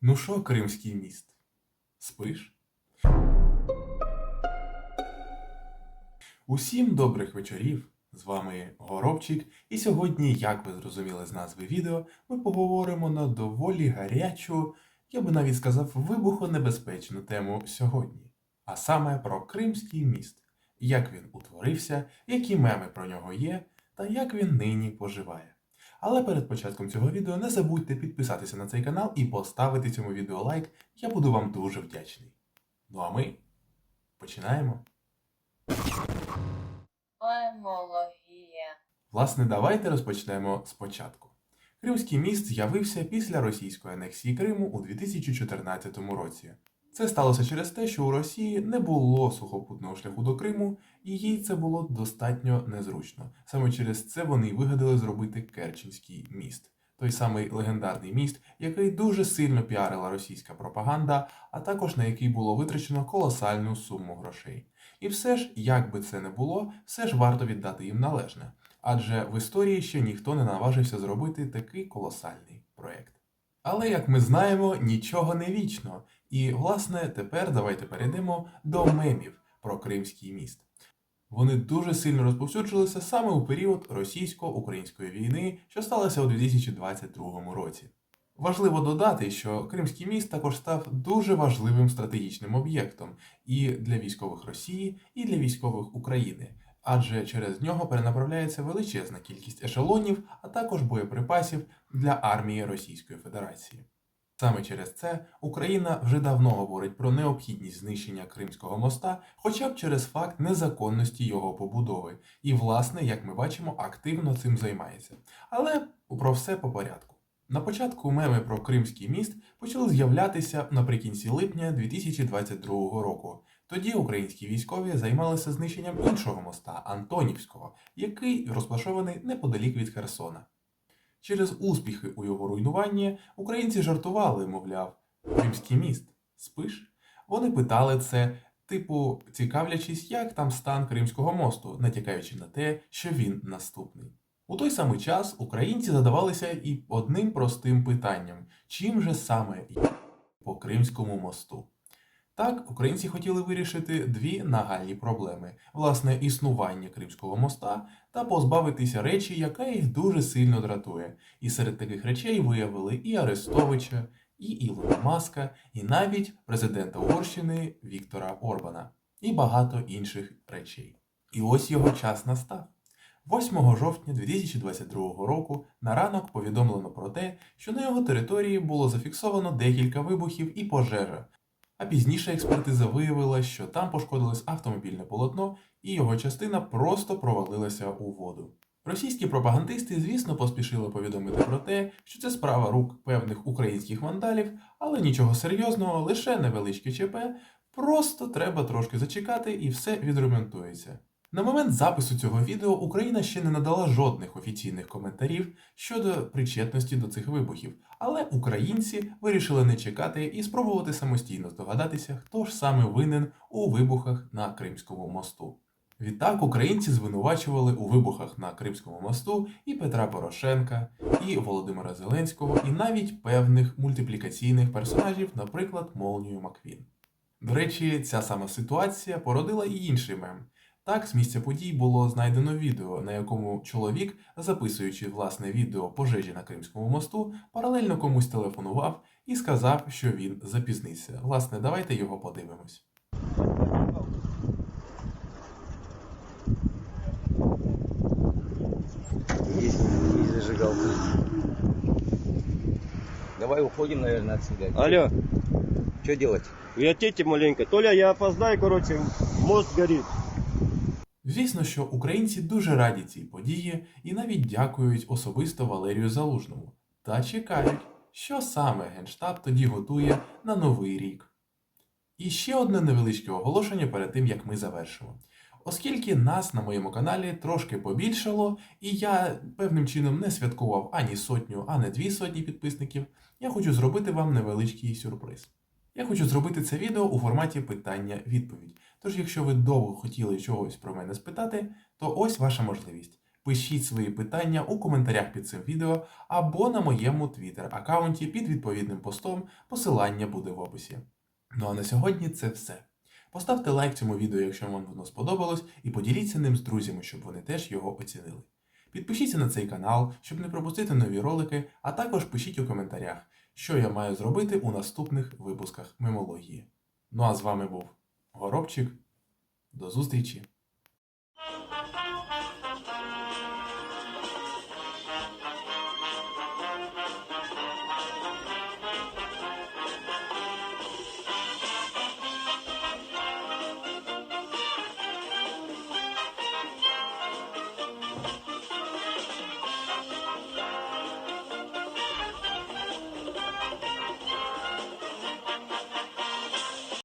Ну що, Кримський міст? Спиш? Усім добрих вечорів! З вами Горобчик, і сьогодні, як ви зрозуміли з назви відео, ми поговоримо на доволі гарячу, я би навіть сказав, вибухонебезпечну тему сьогодні, а саме про Кримський міст, як він утворився, які меми про нього є, та як він нині поживає. Але перед початком цього відео не забудьте підписатися на цей канал і поставити цьому відео лайк, я буду вам дуже вдячний. Ну а ми починаємо. Аймологія. Власне, давайте розпочнемо спочатку. Кримський міст з'явився після російської анексії Криму у 2014 році. Це сталося через те, що у Росії не було сухопутного шляху до Криму, і їй це було достатньо незручно. Саме через це вони й вигадали зробити Керченський міст. Той самий легендарний міст, який дуже сильно піарила російська пропаганда, а також на який було витрачено колосальну суму грошей. І все ж, як би це не було, все ж варто віддати їм належне. Адже в історії ще ніхто не наважився зробити такий колосальний проєкт. Але, як ми знаємо, нічого не вічно. І, власне, тепер давайте перейдемо до мемів про Кримський міст. Вони дуже сильно розповсюджилися саме у період російсько-української війни, що сталося у 2022 році. Важливо додати, що Кримський міст також став дуже важливим стратегічним об'єктом і для військових Росії, і для військових України, адже через нього перенаправляється величезна кількість ешелонів, а також боєприпасів для армії Російської Федерації. Саме через це Україна вже давно говорить про необхідність знищення Кримського моста, хоча б через факт незаконності його побудови, і, власне, як ми бачимо, активно цим займається. Але про все по порядку. На початку меми про Кримський міст почали з'являтися наприкінці липня 2022 року. Тоді українські військові займалися знищенням іншого моста Антонівського, який розташований неподалік від Херсона. Через успіхи у його руйнуванні українці жартували, мовляв, Кримський міст, спиш? Вони питали це, типу, цікавлячись, як там стан Кримського мосту, натякаючи на те, що він наступний. У той самий час українці задавалися і одним простим питанням: чим же саме по Кримському мосту? Так, українці хотіли вирішити дві нагальні проблеми: власне, існування Кримського моста та позбавитися речі, яка їх дуже сильно дратує. І серед таких речей виявили і Арестовича, і Ілона Маска, і навіть президента Угорщини Віктора Орбана, і багато інших речей. І ось його час настав. 8 жовтня 2022 року на ранок повідомлено про те, що на його території було зафіксовано декілька вибухів і пожежа, а пізніше експертиза виявила, що там пошкодилось автомобільне полотно, і його частина просто провалилася у воду. Російські пропагандисти, звісно, поспішили повідомити про те, що це справа рук певних українських вандалів, але нічого серйозного, лише невеличке ЧП, просто треба трошки зачекати і все відремонтується. На момент запису цього відео Україна ще не надала жодних офіційних коментарів щодо причетності до цих вибухів, але українці вирішили не чекати і спробувати самостійно здогадатися, хто ж саме винен у вибухах на Кримському мосту. Відтак українці звинувачували у вибухах на Кримському мосту і Петра Порошенка, і Володимира Зеленського, і навіть певних мультиплікаційних персонажів, наприклад, Молнію Маквін. До речі, ця сама ситуація породила і інший мем. Так, з місця подій було знайдено відео, на якому чоловік, записуючи власне відео пожежі на Кримському мосту, паралельно комусь телефонував і сказав, що він запізнився. Власне, давайте його подивимось. Зажигалка. Давай уходим, наверное, отсюда. Алло, Что делать? вертите маленько. Толя, я опоздаю, короче, мост горит. Звісно, що українці дуже раді цій події і навіть дякують особисто Валерію Залужному та чекають, що саме Генштаб тоді готує на новий рік. І ще одне невеличке оголошення перед тим, як ми завершимо. Оскільки нас на моєму каналі трошки побільшало, і я певним чином не святкував ані сотню, ані дві сотні підписників, я хочу зробити вам невеличкий сюрприз. Я хочу зробити це відео у форматі питання-відповідь. Тож, якщо ви довго хотіли чогось про мене спитати, то ось ваша можливість. Пишіть свої питання у коментарях під цим відео або на моєму твіттер аккаунті під відповідним постом. Посилання буде в описі. Ну а на сьогодні це все. Поставте лайк цьому відео, якщо вам воно сподобалось, і поділіться ним з друзями, щоб вони теж його оцінили. Підпишіться на цей канал, щоб не пропустити нові ролики, а також пишіть у коментарях, що я маю зробити у наступних випусках мемології. Ну а з вами був Горобчик. До зустрічі!